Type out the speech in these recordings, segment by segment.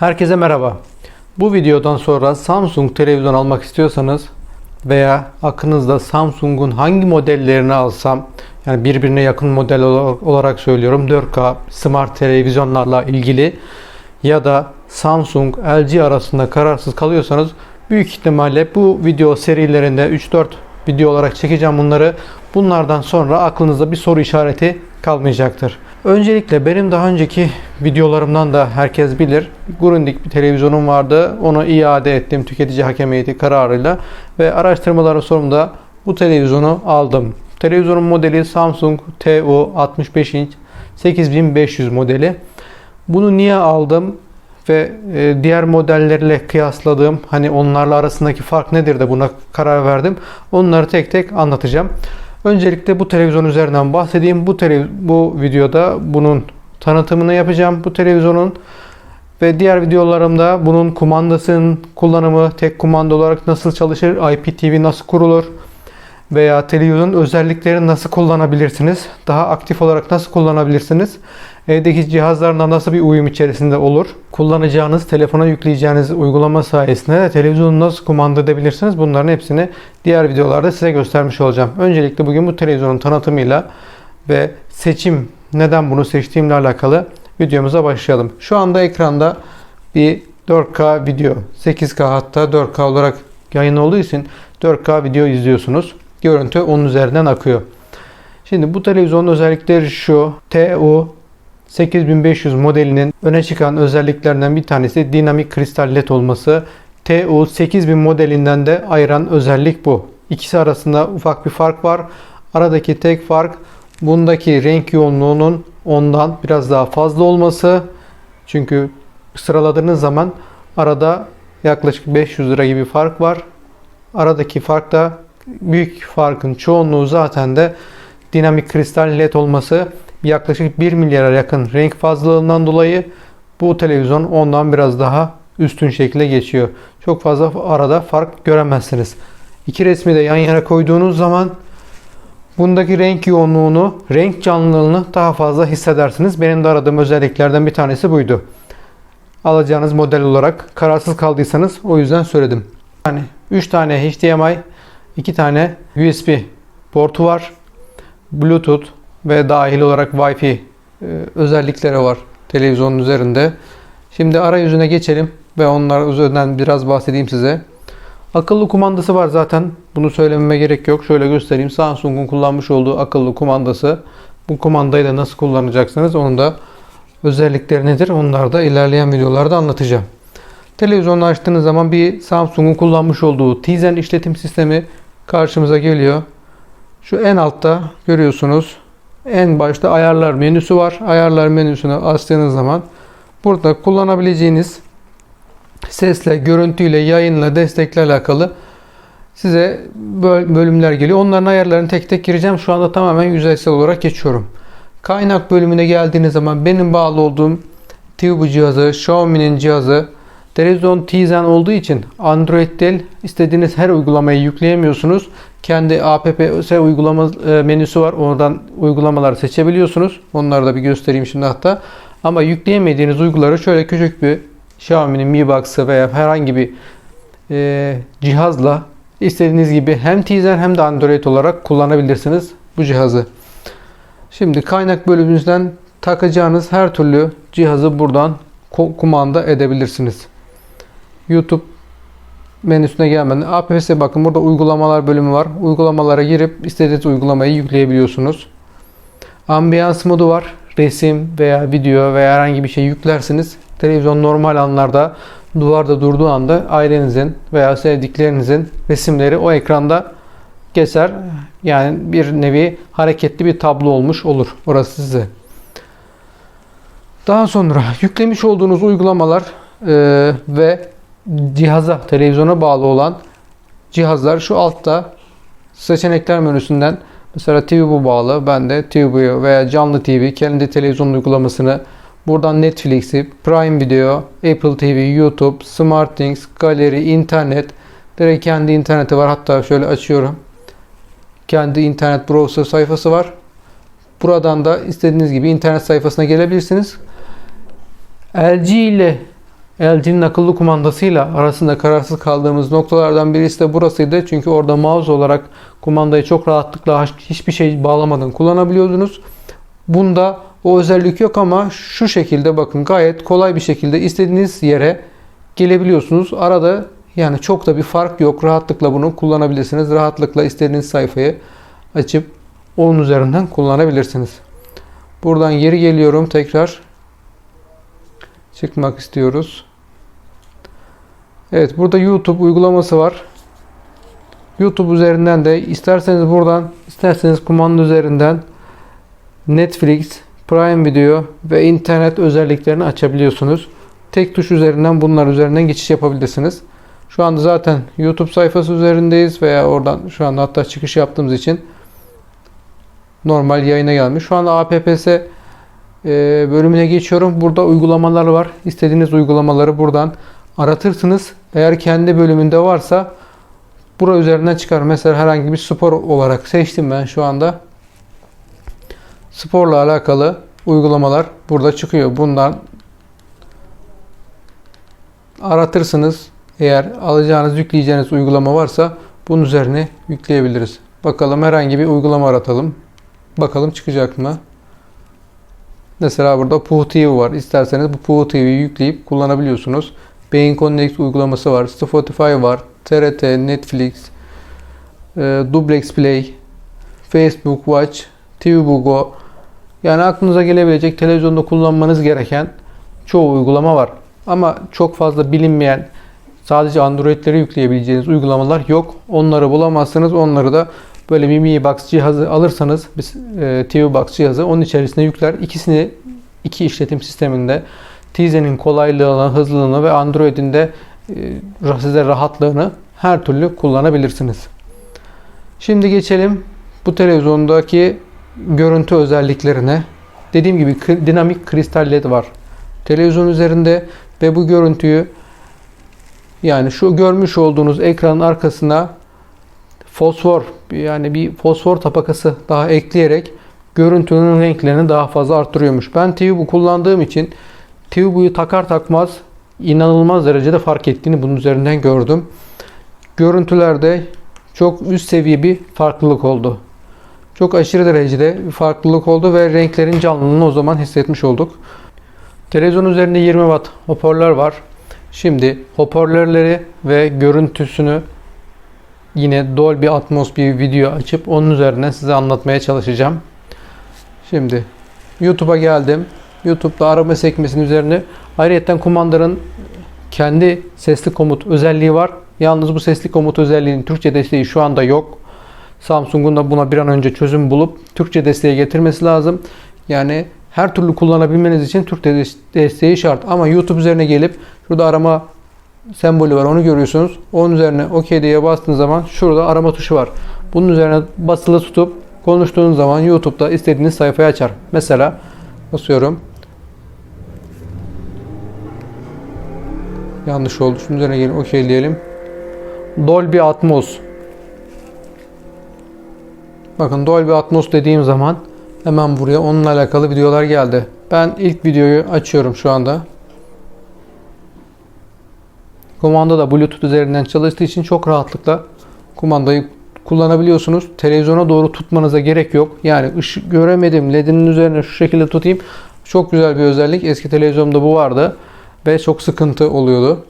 Herkese merhaba. Bu videodan sonra Samsung televizyon almak istiyorsanız veya aklınızda Samsung'un hangi modellerini alsam yani birbirine yakın model olarak- söylüyorum 4K smart televizyonlarla ilgili ya da Samsung LG arasında kararsız kalıyorsanız büyük ihtimalle bu video serilerinde 3-4 video olarak çekeceğim bunları. Bunlardan sonra aklınızda bir soru işareti kalmayacaktır. Öncelikle benim daha önceki videolarımdan da herkes bilir. Grundig bir televizyonum vardı. Onu iade ettim tüketici hakem heyeti kararıyla ve araştırmaların sonunda bu televizyonu aldım. Televizyonun modeli Samsung TU 65 inç 8500 modeli. Bunu niye aldım ve e, diğer modellerle kıyasladığım hani onlarla arasındaki fark nedir de buna karar verdim. Onları tek tek anlatacağım. Öncelikle bu televizyon üzerinden bahsedeyim. Bu televiz- bu videoda bunun tanıtımını yapacağım bu televizyonun ve diğer videolarımda bunun kumandasının kullanımı, tek kumanda olarak nasıl çalışır, IPTV nasıl kurulur veya televizyonun özelliklerini nasıl kullanabilirsiniz, daha aktif olarak nasıl kullanabilirsiniz, evdeki cihazlarla nasıl bir uyum içerisinde olur, kullanacağınız, telefona yükleyeceğiniz uygulama sayesinde de televizyonu nasıl kumanda edebilirsiniz bunların hepsini diğer videolarda size göstermiş olacağım. Öncelikle bugün bu televizyonun tanıtımıyla ve seçim neden bunu seçtiğimle alakalı videomuza başlayalım. Şu anda ekranda bir 4K video, 8K hatta 4K olarak yayın olduğu için 4K video izliyorsunuz. Görüntü onun üzerinden akıyor. Şimdi bu televizyonun özellikleri şu. TU 8500 modelinin öne çıkan özelliklerinden bir tanesi dinamik kristal led olması. TU 8000 modelinden de ayıran özellik bu. İkisi arasında ufak bir fark var. Aradaki tek fark bundaki renk yoğunluğunun ondan biraz daha fazla olması. Çünkü sıraladığınız zaman arada yaklaşık 500 lira gibi fark var. Aradaki fark da büyük farkın çoğunluğu zaten de dinamik kristal led olması yaklaşık 1 milyara yakın renk fazlalığından dolayı bu televizyon ondan biraz daha üstün şekilde geçiyor. Çok fazla arada fark göremezsiniz. İki resmi de yan yana koyduğunuz zaman bundaki renk yoğunluğunu, renk canlılığını daha fazla hissedersiniz. Benim de aradığım özelliklerden bir tanesi buydu. Alacağınız model olarak kararsız kaldıysanız o yüzden söyledim. Yani 3 tane HDMI, 2 tane USB portu var. Bluetooth ve dahil olarak Wi-Fi e, özellikleri var televizyonun üzerinde. Şimdi arayüzüne geçelim ve onlar üzerinden biraz bahsedeyim size. Akıllı kumandası var zaten. Bunu söylememe gerek yok. Şöyle göstereyim. Samsung'un kullanmış olduğu akıllı kumandası. Bu kumandayı da nasıl kullanacaksınız onun da özellikleri nedir? Onları da ilerleyen videolarda anlatacağım. Televizyonu açtığınız zaman bir Samsung'un kullanmış olduğu Tizen işletim sistemi karşımıza geliyor. Şu en altta görüyorsunuz. En başta ayarlar menüsü var. Ayarlar menüsünü açtığınız zaman burada kullanabileceğiniz sesle, görüntüyle, yayınla, destekle alakalı size böl- bölümler geliyor. Onların ayarlarını tek tek gireceğim. Şu anda tamamen yüzeysel olarak geçiyorum. Kaynak bölümüne geldiğiniz zaman benim bağlı olduğum TV cihazı, Xiaomi'nin cihazı, televizyon Tizen olduğu için Android değil istediğiniz her uygulamayı yükleyemiyorsunuz. Kendi APPS uygulama e, menüsü var. Oradan uygulamaları seçebiliyorsunuz. Onları da bir göstereyim şimdi hatta. Ama yükleyemediğiniz uyguları şöyle küçük bir Xiaomi'nin Mi Box'ı veya herhangi bir e, cihazla istediğiniz gibi hem Tizen hem de Android olarak kullanabilirsiniz bu cihazı. Şimdi kaynak bölümümüzden takacağınız her türlü cihazı buradan kumanda edebilirsiniz. YouTube menüsüne gelmeden APS bakın burada uygulamalar bölümü var. Uygulamalara girip istediğiniz uygulamayı yükleyebiliyorsunuz. Ambiyans modu var. Resim veya video veya herhangi bir şey yüklersiniz. Televizyon normal anlarda duvarda durduğu anda ailenizin veya sevdiklerinizin resimleri o ekranda geçer. Yani bir nevi hareketli bir tablo olmuş olur. Orası size. Daha sonra yüklemiş olduğunuz uygulamalar e, ve cihaza, televizyona bağlı olan cihazlar şu altta seçenekler menüsünden mesela TV bu bağlı. Ben de TV veya canlı TV kendi televizyon uygulamasını buradan Netflix'i, Prime Video, Apple TV, YouTube, SmartThings, galeri, internet direkt kendi interneti var. Hatta şöyle açıyorum. Kendi internet browser sayfası var. Buradan da istediğiniz gibi internet sayfasına gelebilirsiniz. LG ile LG'nin akıllı kumandasıyla arasında kararsız kaldığımız noktalardan birisi de burasıydı. Çünkü orada mouse olarak kumandayı çok rahatlıkla hiçbir şey bağlamadan kullanabiliyordunuz. Bunda o özellik yok ama şu şekilde bakın gayet kolay bir şekilde istediğiniz yere gelebiliyorsunuz. Arada yani çok da bir fark yok. Rahatlıkla bunu kullanabilirsiniz. Rahatlıkla istediğiniz sayfayı açıp onun üzerinden kullanabilirsiniz. Buradan geri geliyorum tekrar. Çıkmak istiyoruz. Evet burada YouTube uygulaması var. YouTube üzerinden de isterseniz buradan isterseniz kumanda üzerinden Netflix, Prime Video ve internet özelliklerini açabiliyorsunuz. Tek tuş üzerinden bunlar üzerinden geçiş yapabilirsiniz. Şu anda zaten YouTube sayfası üzerindeyiz veya oradan şu anda hatta çıkış yaptığımız için normal yayına gelmiş. Şu anda APPS e, bölümüne geçiyorum. Burada uygulamalar var. İstediğiniz uygulamaları buradan aratırsınız. Eğer kendi bölümünde varsa bura üzerinden çıkar. Mesela herhangi bir spor olarak seçtim ben şu anda. Sporla alakalı uygulamalar burada çıkıyor. Bundan aratırsınız. Eğer alacağınız, yükleyeceğiniz uygulama varsa bunun üzerine yükleyebiliriz. Bakalım herhangi bir uygulama aratalım. Bakalım çıkacak mı? Mesela burada Puhu TV var. İsterseniz bu Puhu TV'yi yükleyip kullanabiliyorsunuz. Beyin Connect uygulaması var. Spotify var. TRT, Netflix, e, Duplex Play, Facebook Watch, TV Bugo. Yani aklınıza gelebilecek televizyonda kullanmanız gereken çoğu uygulama var. Ama çok fazla bilinmeyen sadece Android'leri yükleyebileceğiniz uygulamalar yok. Onları bulamazsınız. Onları da böyle bir Mi Box cihazı alırsanız biz e, TV Box cihazı onun içerisine yükler. İkisini iki işletim sisteminde Tizen'in kolaylığını, hızlılığını ve Android'in de e, size rahatlığını her türlü kullanabilirsiniz. Şimdi geçelim bu televizyondaki görüntü özelliklerine. Dediğim gibi dinamik kristal led var. Televizyon üzerinde ve bu görüntüyü yani şu görmüş olduğunuz ekranın arkasına fosfor yani bir fosfor tabakası daha ekleyerek görüntünün renklerini daha fazla arttırıyormuş. Ben TVBU kullandığım için TVBU'yu takar takmaz inanılmaz derecede fark ettiğini bunun üzerinden gördüm. Görüntülerde çok üst seviye bir farklılık oldu. Çok aşırı derecede bir farklılık oldu ve renklerin canlılığını o zaman hissetmiş olduk. Televizyon üzerinde 20 watt hoparlör var. Şimdi hoparlörleri ve görüntüsünü yine Dolby Atmos bir video açıp onun üzerine size anlatmaya çalışacağım. Şimdi YouTube'a geldim. YouTube'da arama sekmesinin üzerine ayrıca kumandanın kendi sesli komut özelliği var. Yalnız bu sesli komut özelliğinin Türkçe desteği şu anda yok. Samsung'un da buna bir an önce çözüm bulup Türkçe desteği getirmesi lazım. Yani her türlü kullanabilmeniz için Türkçe desteği şart. Ama YouTube üzerine gelip şurada arama sembolü var onu görüyorsunuz. Onun üzerine OK diye bastığınız zaman şurada arama tuşu var. Bunun üzerine basılı tutup konuştuğunuz zaman YouTube'da istediğiniz sayfayı açar. Mesela basıyorum. Yanlış oldu. Şunun üzerine gelin OK diyelim. Dolby Atmos. Bakın Dolby Atmos dediğim zaman hemen buraya onunla alakalı videolar geldi. Ben ilk videoyu açıyorum şu anda. Kumanda da Bluetooth üzerinden çalıştığı için çok rahatlıkla kumandayı kullanabiliyorsunuz. Televizyona doğru tutmanıza gerek yok. Yani ışık göremedim. LED'in üzerine şu şekilde tutayım. Çok güzel bir özellik. Eski televizyonda bu vardı ve çok sıkıntı oluyordu.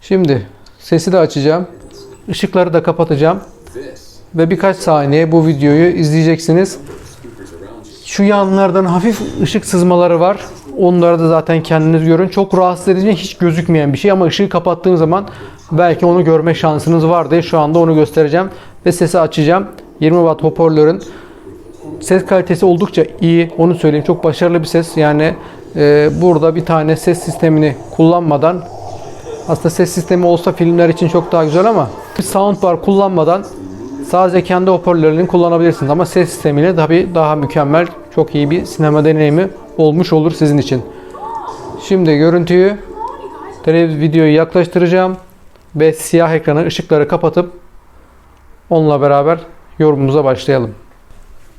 Şimdi sesi de açacağım. Işıkları da kapatacağım. Ve birkaç saniye bu videoyu izleyeceksiniz. Şu yanlardan hafif ışık sızmaları var. Onları da zaten kendiniz görün. Çok rahatsız edici hiç gözükmeyen bir şey ama ışığı kapattığım zaman belki onu görme şansınız var diye şu anda onu göstereceğim. Ve sesi açacağım. 20 watt hoparlörün ses kalitesi oldukça iyi. Onu söyleyeyim. Çok başarılı bir ses. Yani e, burada bir tane ses sistemini kullanmadan aslında ses sistemi olsa filmler için çok daha güzel ama bir soundbar kullanmadan sadece kendi hoparlörlerini kullanabilirsiniz ama ses sistemiyle tabii daha mükemmel, çok iyi bir sinema deneyimi olmuş olur sizin için. Şimdi görüntüyü televizyon videoyu yaklaştıracağım ve siyah ekranı ışıkları kapatıp onunla beraber yorumumuza başlayalım.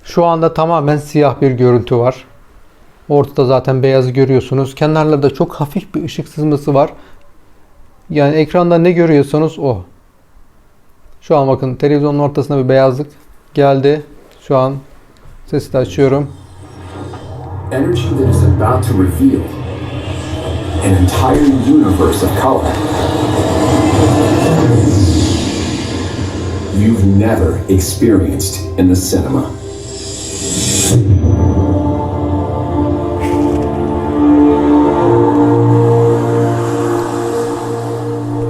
Şu anda tamamen siyah bir görüntü var. Ortada zaten beyazı görüyorsunuz. Kenarlarda çok hafif bir ışık sızması var. Yani ekranda ne görüyorsanız o. Şu an bakın televizyonun ortasında bir beyazlık geldi. Şu an sesi de açıyorum. Energy that is about to reveal an entire universe of color. You've never experienced in the cinema.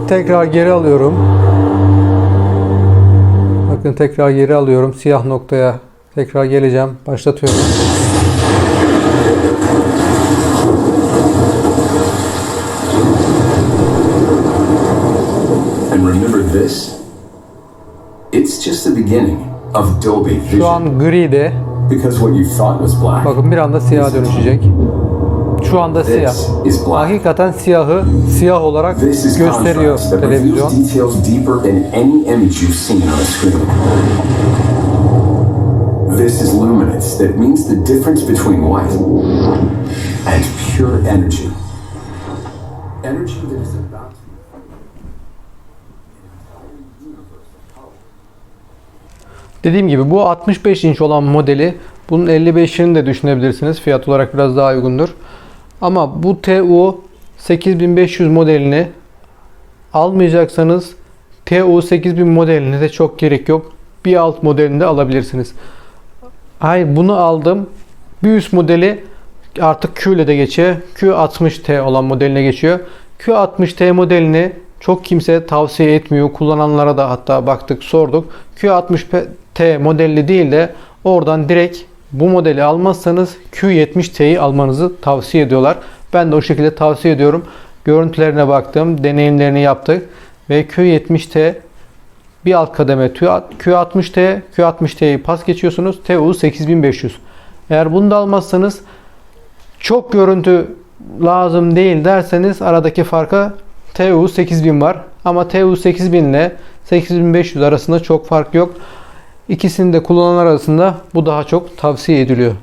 Tekrar geri alıyorum. Bakın tekrar geri alıyorum. Siyah noktaya tekrar geleceğim. Başlatıyorum. And remember this? It's just the beginning of Dolby Şu Vision. an gride. Because what you thought was black, Bakın bir anda siyaha dönüşecek. Şu anda siyah. Hakikaten siyahı siyah olarak gösteriyor televizyon. This is luminance that means the difference between white and pure energy. Energy that is about to Dediğim gibi bu 65 inç olan modeli bunun 55'ini de düşünebilirsiniz. Fiyat olarak biraz daha uygundur. Ama bu TU 8500 modelini almayacaksanız TU 8000 modelini de çok gerek yok. Bir alt modelini de alabilirsiniz. Hayır bunu aldım. Bir üst modeli artık Q ile de geçiyor. Q60T olan modeline geçiyor. Q60T modelini çok kimse tavsiye etmiyor. Kullananlara da hatta baktık sorduk. Q60T modelli değil de oradan direkt bu modeli almazsanız Q70T'yi almanızı tavsiye ediyorlar. Ben de o şekilde tavsiye ediyorum. Görüntülerine baktım, deneyimlerini yaptık ve Q70T bir alt kademe Q60T, Q60T'yi pas geçiyorsunuz. TU 8500. Eğer bunu da almazsanız çok görüntü lazım değil derseniz aradaki farka TU 8000 var. Ama TU 8000 ile 8500 arasında çok fark yok. İkisini de kullananlar arasında bu daha çok tavsiye ediliyor.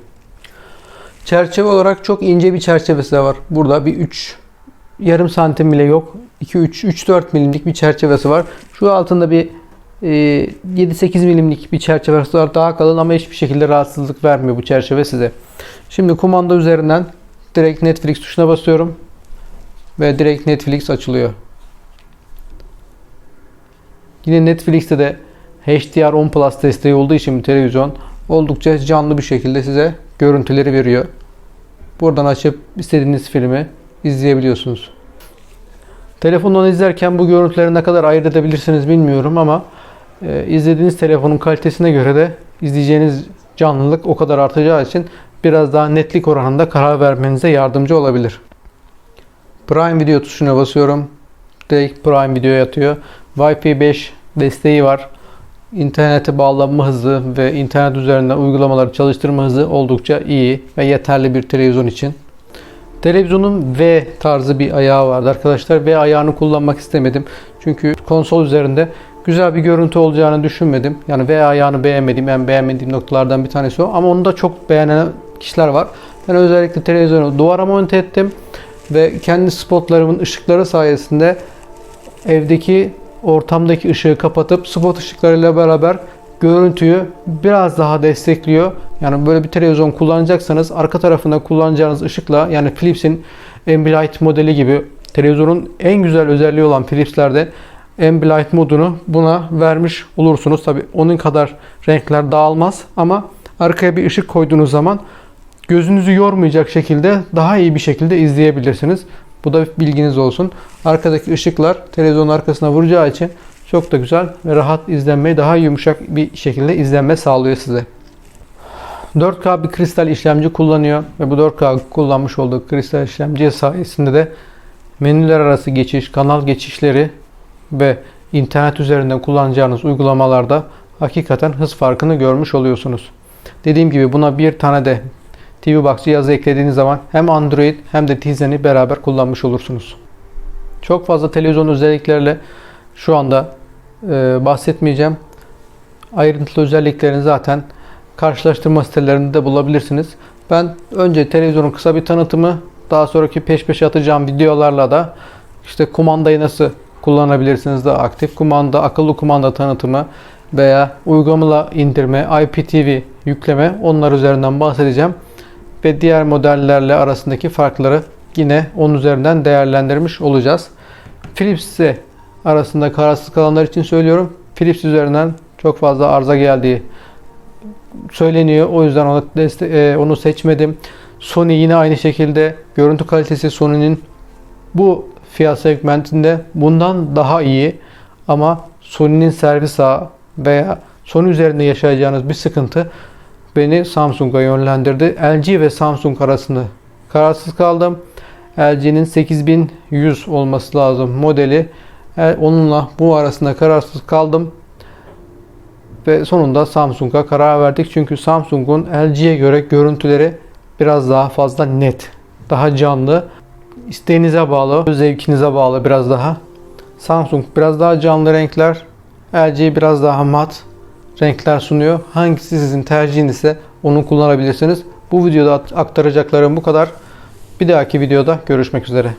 Çerçeve olarak çok ince bir çerçevesi de var. Burada bir 3 yarım santim bile yok. 2 3 3 4 milimlik bir çerçevesi var. Şu altında bir e, 7-8 milimlik bir çerçevesi var. Daha kalın ama hiçbir şekilde rahatsızlık vermiyor bu çerçeve size. Şimdi kumanda üzerinden direkt Netflix tuşuna basıyorum. Ve direkt Netflix açılıyor. Yine Netflix'te de HDR10 Plus desteği olduğu için bu televizyon oldukça canlı bir şekilde size görüntüleri veriyor. Buradan açıp istediğiniz filmi izleyebiliyorsunuz. Telefondan izlerken bu görüntüleri ne kadar ayırt edebilirsiniz bilmiyorum ama e, izlediğiniz telefonun kalitesine göre de izleyeceğiniz canlılık o kadar artacağı için biraz daha netlik oranında karar vermenize yardımcı olabilir. Prime Video tuşuna basıyorum. Direkt Prime Video atıyor. Wi-Fi 5 desteği var. İnternete bağlanma hızı ve internet üzerinden uygulamaları çalıştırma hızı oldukça iyi ve yeterli bir televizyon için. Televizyonun V tarzı bir ayağı vardı arkadaşlar. V ayağını kullanmak istemedim. Çünkü konsol üzerinde güzel bir görüntü olacağını düşünmedim. Yani V ayağını beğenmediğim, en beğenmediğim noktalardan bir tanesi o. Ama onu da çok beğenen kişiler var. Ben özellikle televizyonu duvara monte ettim. Ve kendi spotlarımın ışıkları sayesinde evdeki ortamdaki ışığı kapatıp spot ışıklarıyla beraber görüntüyü biraz daha destekliyor. Yani böyle bir televizyon kullanacaksanız arka tarafında kullanacağınız ışıkla yani Philips'in Ambilight modeli gibi televizyonun en güzel özelliği olan Philips'lerde Ambilight modunu buna vermiş olursunuz. Tabi onun kadar renkler dağılmaz ama arkaya bir ışık koyduğunuz zaman gözünüzü yormayacak şekilde daha iyi bir şekilde izleyebilirsiniz. Bu da bilginiz olsun. Arkadaki ışıklar televizyonun arkasına vuracağı için çok da güzel ve rahat izlenmeyi daha yumuşak bir şekilde izlenme sağlıyor size. 4K bir kristal işlemci kullanıyor ve bu 4K kullanmış olduğu kristal işlemci sayesinde de menüler arası geçiş, kanal geçişleri ve internet üzerinden kullanacağınız uygulamalarda hakikaten hız farkını görmüş oluyorsunuz. Dediğim gibi buna bir tane de TV Box cihazı eklediğiniz zaman hem Android hem de Tizen'i beraber kullanmış olursunuz. Çok fazla televizyon özelliklerle şu anda e, bahsetmeyeceğim. Ayrıntılı özelliklerini zaten karşılaştırma sitelerinde de bulabilirsiniz. Ben önce televizyonun kısa bir tanıtımı, daha sonraki peş peşe atacağım videolarla da işte kumandayı nasıl kullanabilirsiniz de aktif kumanda, akıllı kumanda tanıtımı veya uygulamalı indirme, IPTV yükleme onlar üzerinden bahsedeceğim. Ve diğer modellerle arasındaki farkları yine onun üzerinden değerlendirmiş olacağız. Philips'e arasında kararsız kalanlar için söylüyorum. Philips üzerinden çok fazla arıza geldiği söyleniyor. O yüzden onu, e, onu seçmedim. Sony yine aynı şekilde görüntü kalitesi Sony'nin bu fiyat segmentinde bundan daha iyi ama Sony'nin servis ağı veya Sony üzerinde yaşayacağınız bir sıkıntı beni Samsung'a yönlendirdi. LG ve Samsung arasında kararsız kaldım. LG'nin 8100 olması lazım modeli. E, Onunla bu arasında kararsız kaldım. Ve sonunda Samsung'a karar verdik. Çünkü Samsung'un LG'ye göre görüntüleri biraz daha fazla net. Daha canlı. İsteğinize bağlı, zevkinize bağlı biraz daha. Samsung biraz daha canlı renkler. LG biraz daha mat renkler sunuyor. Hangisi sizin tercihiniz ise onu kullanabilirsiniz. Bu videoda aktaracaklarım bu kadar. Bir dahaki videoda görüşmek üzere.